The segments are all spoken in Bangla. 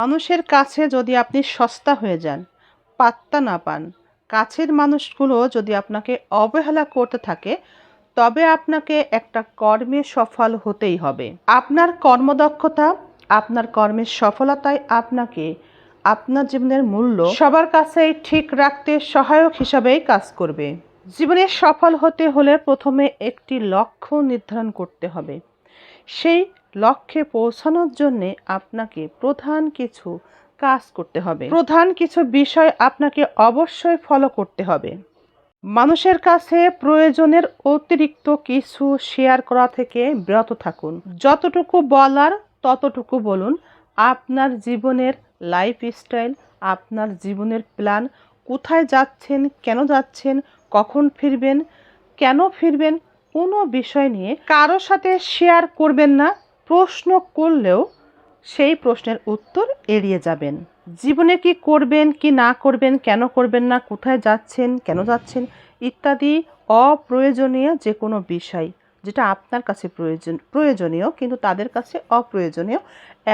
মানুষের কাছে যদি আপনি সস্তা হয়ে যান, পাত্তা না পান, কাছের মানুষগুলো যদি আপনাকে অবহেলা করতে থাকে, তবে আপনাকে একটা কর্মে সফল হতেই হবে। আপনার কর্মদক্ষতা, আপনার কর্মের সফলতায় আপনাকে আপনার জীবনের মূল্য সবার কাছেই ঠিক রাখতে সহায়ক হিসাবেই কাজ করবে। জীবনে সফল হতে হলে প্রথমে একটি লক্ষ্য নির্ধারণ করতে হবে। সেই লক্ষ্যে পৌঁছানোর জন্য আপনাকে প্রধান কিছু কাজ করতে হবে। প্রধান কিছু বিষয় আপনাকে অবশ্যই ফলো করতে হবে। মানুষের কাছে প্রয়োজনের অতিরিক্ত কিছু শেয়ার করা থেকে বিরত থাকুন। যতটুকু বলার ততটুকু বলুন। আপনার জীবনের লাইফস্টাইল আপনার জীবনের প্ল্যান কোথায় যাচ্ছেন, কেন যাচ্ছেন, কখন ফিরবেন, কেন ফিরবেন কোনো বিষয় নিয়ে কারও সাথে শেয়ার করবেন না, প্রশ্ন করলেও সেই প্রশ্নের উত্তর এড়িয়ে যাবেন। জীবনে কি করবেন, কি না করবেন, কেন করবেন না, কোথায় যাচ্ছেন, কেন যাচ্ছেন ইত্যাদি অপ্রয়োজনীয় যে কোনো বিষয়। যেটা আপনার কাছে প্রয়োজন, প্রয়োজনীয়, কিন্তু তাদের কাছে অপ্রয়োজনীয়,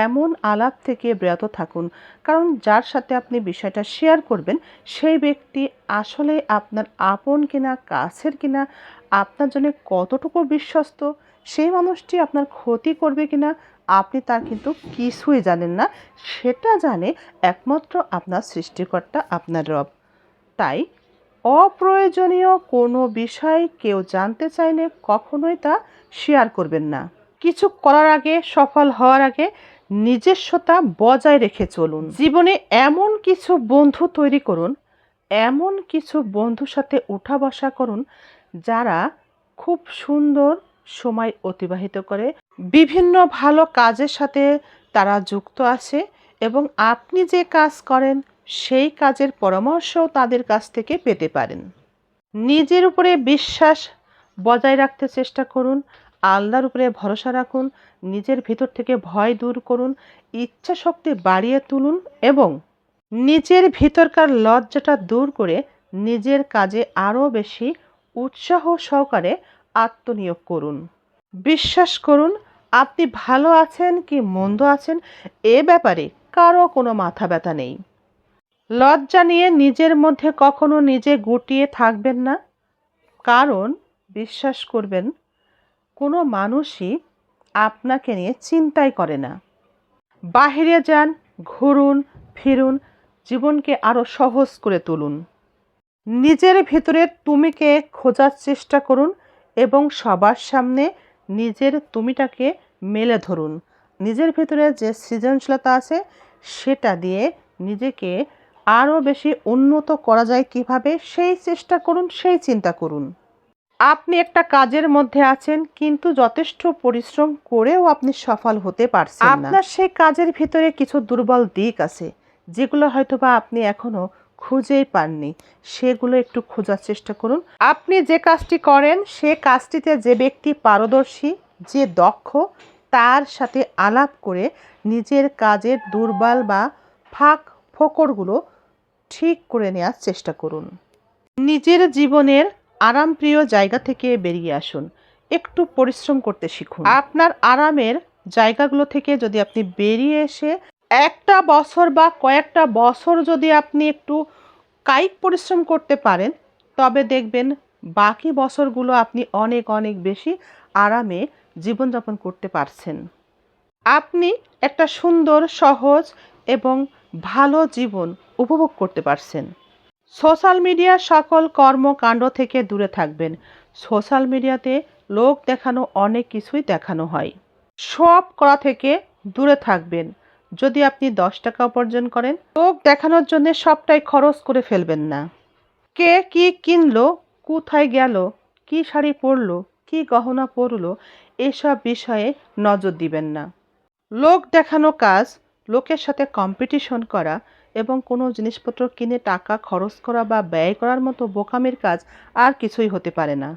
এমন আলাপ থেকে বিরত থাকুন। কারণ যার সাথে আপনি বিষয়টা শেয়ার করবেন, সেই ব্যক্তি আসলে আপনার আপন কিনা, কাছের কিনা, আপনার জন্য কতটুকু বিশ্বস্ত, সেই মানুষটি আপনার ক্ষতি করবে কিনা, আপনি তার কিন্তু কিছুই জানেন না। সেটা জানে একমাত্র আপনার সৃষ্টিকর্তা আপনার রব। তাই অপ্রয়োজনীয় কোনো বিষয় কেউ জানতে চাইলে কখনোই তা শেয়ার করবেন না। কিছু করার আগে, সফল হওয়ার আগে নিজস্বতা বজায় রেখে চলুন। জীবনে এমন কিছু বন্ধু তৈরি করুন, এমন কিছু বন্ধুর সাথে উঠা বসা করুন, যারা খুব সুন্দর সময় অতিবাহিত করে। বিভিন্ন ভালো কাজের সাথে তারা যুক্ত আছে এবং আপনি যে কাজ করেন সেই কাজের পরামর্শও তাদের কাছ থেকে পেতে পারেন। নিজের উপরে বিশ্বাস বজায় রাখতে চেষ্টা করুন, আল্লাহর উপরে ভরসা রাখুন, নিজের ভিতর থেকে ভয় দূর করুন ইচ্ছা শক্তি বাড়িয়ে তুলুন এবং নিজের ভিতরকার লজ্জাটা দূর করে নিজের কাজে আরও বেশি উৎসাহ সহকারে আত্মনিয়োগ করুন। বিশ্বাস করুন, আপনি ভালো আছেন কি মন্দ আছেন, এ ব্যাপারে কারও কোনো মাথা ব্যথা নেই। লজ্জা নিয়ে নিজের মধ্যে কখনো নিজে গুটিয়ে থাকবেন না। কারণ, বিশ্বাস করবেন, কোনো মানুষই আপনাকে নিয়ে চিন্তাই করে না। বাহিরে যান, ঘুরুন, ফিরুন, জীবনকে আরও সহজ করে তুলুন। নিজের ভিতরে তুমিকে খোঁজার চেষ্টা করুন এবং সবার সামনে নিজের তুমিটাকে মেলে ধরুন। নিজের ভিতরে যে সৃজনশীলতা আছে, সেটা দিয়ে নিজেকে আরও বেশি উন্নত করা যায় কীভাবে, সেই চেষ্টা করুন, সেই চিন্তা করুন। আপনি একটা কাজের মধ্যে আছেন, কিন্তু যথেষ্ট পরিশ্রম করেও আপনি সফল হতে পারছেন আপনার সেই কাজের ভিতরে কিছু দুর্বল দিক আছে, যেগুলো হয়তোবা আপনি এখনও খুঁজেই পাননি। সেগুলো একটু খোঁজার চেষ্টা করুন। আপনি যে কাজটি করেন, সে কাজটিতে যে ব্যক্তি পারদর্শী, যে দক্ষ, তার সাথে আলাপ করে নিজের কাজের দুর্বল বা ফাঁক ফোকরগুলো ঠিক করে নেওয়ার চেষ্টা করুন। নিজের জীবনের আরামপ্রিয় জায়গা থেকে বেরিয়ে আসুন। একটু পরিশ্রম করতে শিখুন। আপনার আরামের জায়গাগুলো থেকে যদি আপনি বেরিয়ে এসে একটা বছর বা কয়েকটা বছর যদি আপনি একটু কায়িক পরিশ্রম করতে পারেন, তবে দেখবেন বাকি বছরগুলো আপনি অনেক অনেক বেশি আরামে জীবনযাপন করতে পারছেন। আপনি একটা সুন্দর, সহজ এবং ভালো জীবন উপভোগ করতে পারছেন। সোশ্যাল মিডিয়ার সকল কর্মকাণ্ড থেকে দূরে থাকবেন। সোশ্যাল মিডিয়াতে লোক দেখানো, অনেক কিছুই দেখানো হয়। সব করা থেকে দূরে থাকবেন। যদি আপনি দশ টাকা উপার্জন করেন, লোক দেখানোর জন্য সবটাই খরচ করে ফেলবেন না। কে কি কিনলো, কোথায় গেল, কি শাড়ি পরলো, কি গহনা পরলো, এসব বিষয়ে নজর দিবেন না। লোক দেখানো কাজ, লোকের সাথে কম্পিটিশন করা এবং কোনো জিনিসপত্র কিনে টাকা খরচ করা বা ব্যয় করার মতো বোকামির কাজ আর কিছুই হতে পারে না।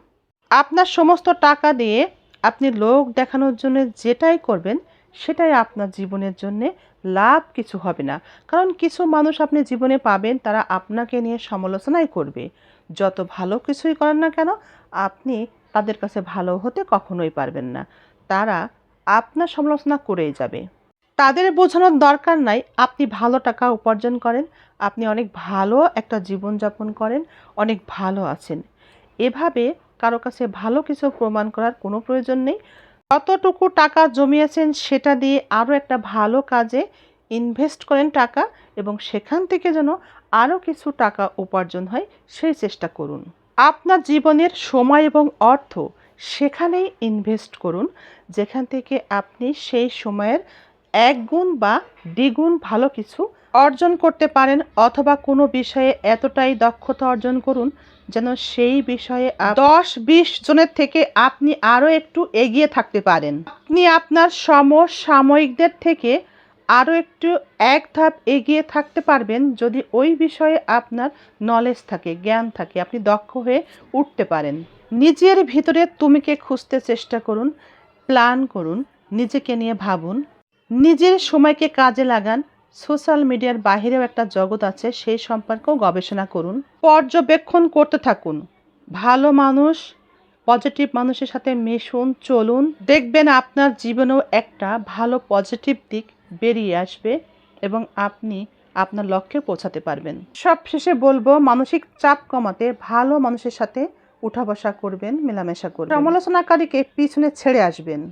আপনার সমস্ত টাকা দিয়ে আপনি লোক দেখানোর জন্য যেটাই করবেন, সেটাই আপনার জীবনের জন্যে লাভ কিছু হবে না। কারণ কিছু মানুষ আপনি জীবনে পাবেন, তারা আপনাকে নিয়ে সমালোচনাই করবে। যত ভালো কিছুই করেন না কেন, আপনি তাদের কাছে ভালো হতে কখনোই পারবেন না। তারা আপনার সমালোচনা করেই যাবে। তাদের বোঝানোর দরকার নাই। আপনি ভালো টাকা উপার্জন করেন, আপনি অনেক ভালো একটা জীবনযাপন করেন, অনেক ভালো আছেন। এভাবে কারও কাছে ভালো কিছু প্রমাণ করার কোনো প্রয়োজন নেই। যতটুকু টাকা জমিয়েছেন সেটা দিয়ে আরও একটা ভালো কাজে ইনভেস্ট করেন টাকা এবং সেখান থেকে যেন আরও কিছু টাকা উপার্জন হয়, সেই চেষ্টা করুন। আপনার জীবনের সময় এবং অর্থ সেখানেই ইনভেস্ট করুন। যেখান থেকে আপনি সেই সময়ের এক গুণ বা দ্বিগুণ ভালো কিছু অর্জন করতে পারেন অথবা কোনো বিষয়ে এতটাই দক্ষতা অর্জন করুন যেন সেই বিষয়ে দশ বিশ জনের থেকে আপনি আরও একটু এগিয়ে থাকতে পারেন। আপনি আপনার সমসাময়িকদের থেকে আরও একটু এক ধাপ এগিয়ে থাকতে পারবেন যদি ওই বিষয়ে আপনার নলেজ থাকে, জ্ঞান থাকে, আপনি দক্ষ হয়ে উঠতে পারেন। নিজের ভিতরে তুমিকে খুঁজতে চেষ্টা করুন প্ল্যান করুন, নিজেকে নিয়ে ভাবুন। নিজের সময়কে কাজে লাগান। সোশ্যাল মিডিয়ার বাহিরেও একটা জগৎ আছে, সেই সম্পর্কেও গবেষণা করুন, পর্যবেক্ষণ করতে থাকুন। ভালো মানুষ পজিটিভ মানুষের সাথে মিশুন, চলুন। দেখবেন আপনার জীবনেও একটা ভালো পজিটিভ দিক বেরিয়ে আসবে এবং আপনি আপনার লক্ষ্যে পৌঁছাতে পারবেন। সব শেষে বলব, মানসিক চাপ কমাতে ভালো মানুষের সাথে উঠা বসা করবেন, মেলামেশা করবেন। সমালোচনাকারীকে পিছনে ছেড়ে আসবেন।